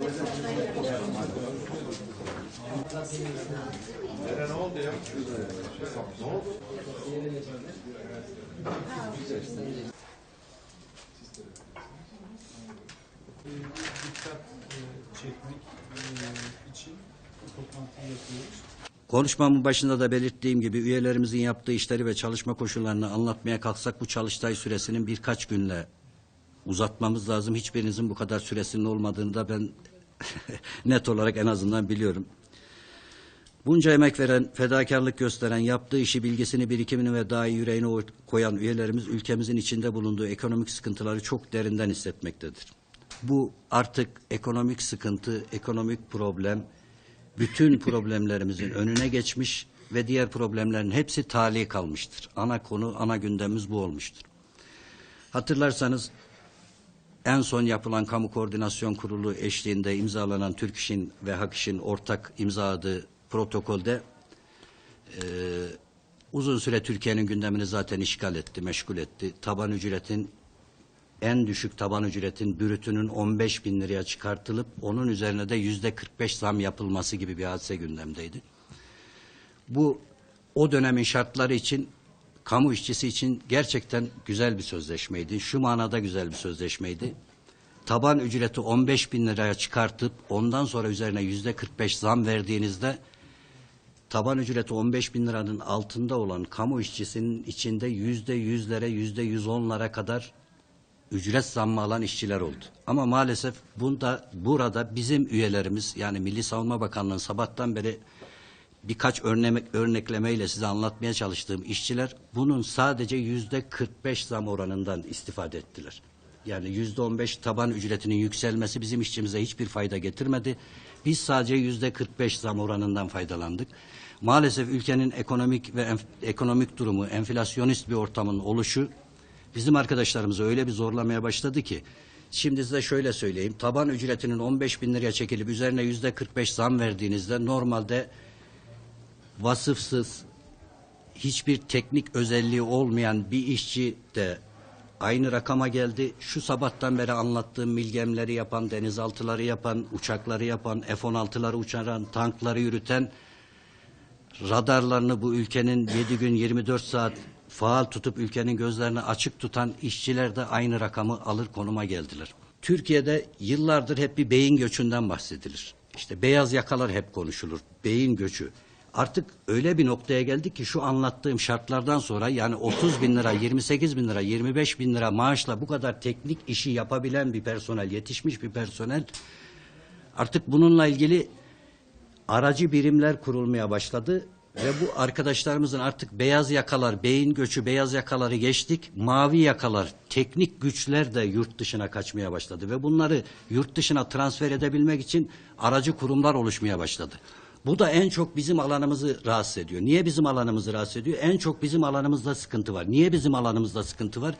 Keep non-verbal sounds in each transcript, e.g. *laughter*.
e, e, için bu toplantıyı yapıyoruz. Konuşmamın başında da belirttiğim gibi üyelerimizin yaptığı işleri ve çalışma koşullarını anlatmaya kalksak bu çalıştay süresinin birkaç günle uzatmamız lazım. Hiçbirinizin bu kadar süresinin olmadığını da ben *laughs* net olarak en azından biliyorum. Bunca emek veren, fedakarlık gösteren, yaptığı işi, bilgisini, birikimini ve dahi yüreğine oy- koyan üyelerimiz ülkemizin içinde bulunduğu ekonomik sıkıntıları çok derinden hissetmektedir. Bu artık ekonomik sıkıntı, ekonomik problem, bütün *laughs* problemlerimizin önüne geçmiş ve diğer problemlerin hepsi tali kalmıştır. Ana konu, ana gündemimiz bu olmuştur. Hatırlarsanız en son yapılan Kamu Koordinasyon Kurulu eşliğinde imzalanan Türk İş'in ve Hak İş'in ortak imzaladığı protokolde e, uzun süre Türkiye'nin gündemini zaten işgal etti, meşgul etti. Taban ücretin en düşük taban ücretin bürütünün 15 bin liraya çıkartılıp onun üzerine de yüzde 45 zam yapılması gibi bir hadise gündemdeydi. Bu o dönemin şartları için kamu işçisi için gerçekten güzel bir sözleşmeydi. Şu manada güzel bir sözleşmeydi. Taban ücreti 15 bin liraya çıkartıp ondan sonra üzerine yüzde 45 zam verdiğinizde taban ücreti 15 bin liranın altında olan kamu işçisinin içinde yüzde yüzlere yüzde yüz onlara kadar ücret zammı alan işçiler oldu. Ama maalesef bunda burada bizim üyelerimiz yani Milli Savunma Bakanlığı'nın sabahtan beri birkaç örnek, örneklemeyle size anlatmaya çalıştığım işçiler bunun sadece yüzde 45 zam oranından istifade ettiler. Yani yüzde 15 taban ücretinin yükselmesi bizim işçimize hiçbir fayda getirmedi. Biz sadece yüzde 45 zam oranından faydalandık. Maalesef ülkenin ekonomik ve enf- ekonomik durumu, enflasyonist bir ortamın oluşu bizim arkadaşlarımızı öyle bir zorlamaya başladı ki şimdi size şöyle söyleyeyim taban ücretinin 15 bin liraya çekilip üzerine yüzde 45 zam verdiğinizde normalde vasıfsız hiçbir teknik özelliği olmayan bir işçi de aynı rakama geldi. Şu sabahtan beri anlattığım milgemleri yapan, denizaltıları yapan, uçakları yapan, F-16'ları uçuran, tankları yürüten, radarlarını bu ülkenin 7 gün 24 saat faal tutup ülkenin gözlerini açık tutan işçiler de aynı rakamı alır konuma geldiler. Türkiye'de yıllardır hep bir beyin göçünden bahsedilir. İşte beyaz yakalar hep konuşulur. Beyin göçü. Artık öyle bir noktaya geldik ki şu anlattığım şartlardan sonra yani 30 bin lira, 28 bin lira, 25 bin lira maaşla bu kadar teknik işi yapabilen bir personel, yetişmiş bir personel artık bununla ilgili aracı birimler kurulmaya başladı ve bu arkadaşlarımızın artık beyaz yakalar, beyin göçü beyaz yakaları geçtik. Mavi yakalar, teknik güçler de yurt dışına kaçmaya başladı ve bunları yurt dışına transfer edebilmek için aracı kurumlar oluşmaya başladı. Bu da en çok bizim alanımızı rahatsız ediyor. Niye bizim alanımızı rahatsız ediyor? En çok bizim alanımızda sıkıntı var. Niye bizim alanımızda sıkıntı var?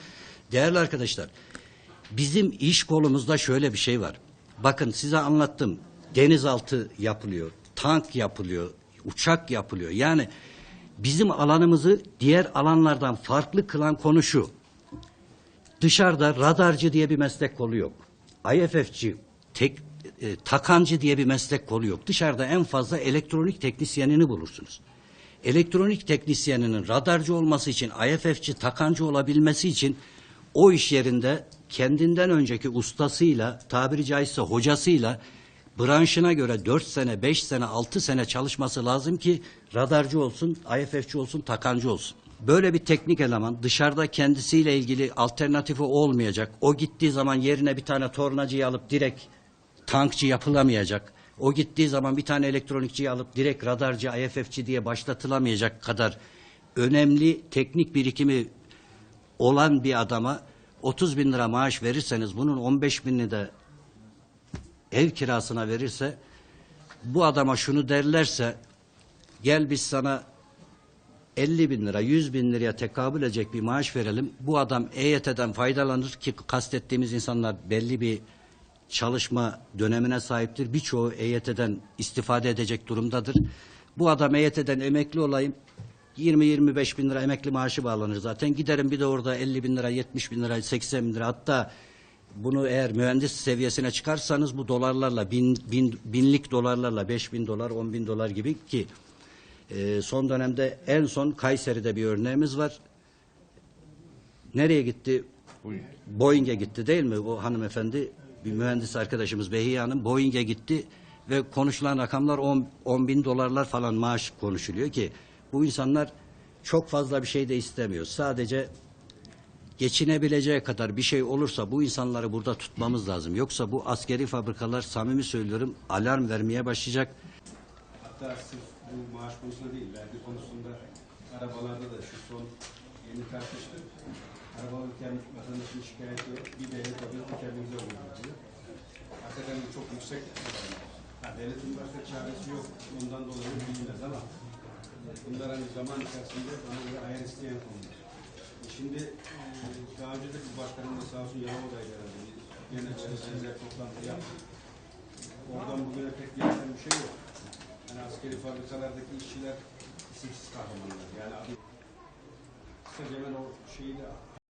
Değerli arkadaşlar, bizim iş kolumuzda şöyle bir şey var. Bakın size anlattım. Denizaltı yapılıyor, tank yapılıyor, uçak yapılıyor. Yani bizim alanımızı diğer alanlardan farklı kılan konu şu. Dışarıda radarcı diye bir meslek kolu yok. IFF'ci, tek, e, takancı diye bir meslek kolu yok. Dışarıda en fazla elektronik teknisyenini bulursunuz. Elektronik teknisyeninin radarcı olması için, IFF'ci, takancı olabilmesi için o iş yerinde kendinden önceki ustasıyla, tabiri caizse hocasıyla branşına göre 4 sene, 5 sene, 6 sene çalışması lazım ki radarcı olsun, IFF'ci olsun, takancı olsun. Böyle bir teknik eleman dışarıda kendisiyle ilgili alternatifi olmayacak. O gittiği zaman yerine bir tane tornacıyı alıp direkt tankçı yapılamayacak. O gittiği zaman bir tane elektronikçiyi alıp direkt radarcı, IFF'ci diye başlatılamayacak kadar önemli teknik birikimi olan bir adama 30 bin lira maaş verirseniz bunun 15 binini de ev kirasına verirse bu adama şunu derlerse gel biz sana 50 bin lira 100 bin liraya tekabül edecek bir maaş verelim. Bu adam EYT'den faydalanır ki kastettiğimiz insanlar belli bir çalışma dönemine sahiptir. Birçoğu EYT'den istifade edecek durumdadır. Bu adam EYT'den emekli olayım 20-25 bin lira emekli maaşı bağlanır zaten. Giderim bir de orada 50 bin lira, 70 bin lira, 80 bin lira hatta bunu eğer mühendis seviyesine çıkarsanız bu dolarlarla bin, bin, binlik dolarlarla beş bin dolar on bin dolar gibi ki e, son dönemde en son Kayseri'de bir örneğimiz var. Nereye gitti? Boeing'e gitti değil mi? O hanımefendi bir mühendis arkadaşımız Behiye Hanım Boeing'e gitti ve konuşulan rakamlar 10, 10 bin dolarlar falan maaş konuşuluyor ki bu insanlar çok fazla bir şey de istemiyor. Sadece geçinebileceği kadar bir şey olursa bu insanları burada tutmamız lazım. Yoksa bu askeri fabrikalar samimi söylüyorum alarm vermeye başlayacak. Hatta sırf bu maaş konusunda değil, vergi konusunda arabalarda da şu son yeni tartıştık. Araba alırken vatandaşın şikayeti. Bir devlet alıyor, kendimize diyor. Hakikaten bu çok yüksek. Ha, devletin başka çaresi yok. Ondan dolayı bilinmez ama bunlar hani zaman içerisinde bana göre ayar isteyen konular. Şimdi e, daha önce de bir başkanım da sağ olsun Yalova'daydı herhalde. Genel benzer toplantı yaptık. Oradan bugüne pek gelişen bir şey yok. Yani askeri fabrikalardaki işçiler isimsiz kahramanlar. Yani abi kısaca ben o şeyi de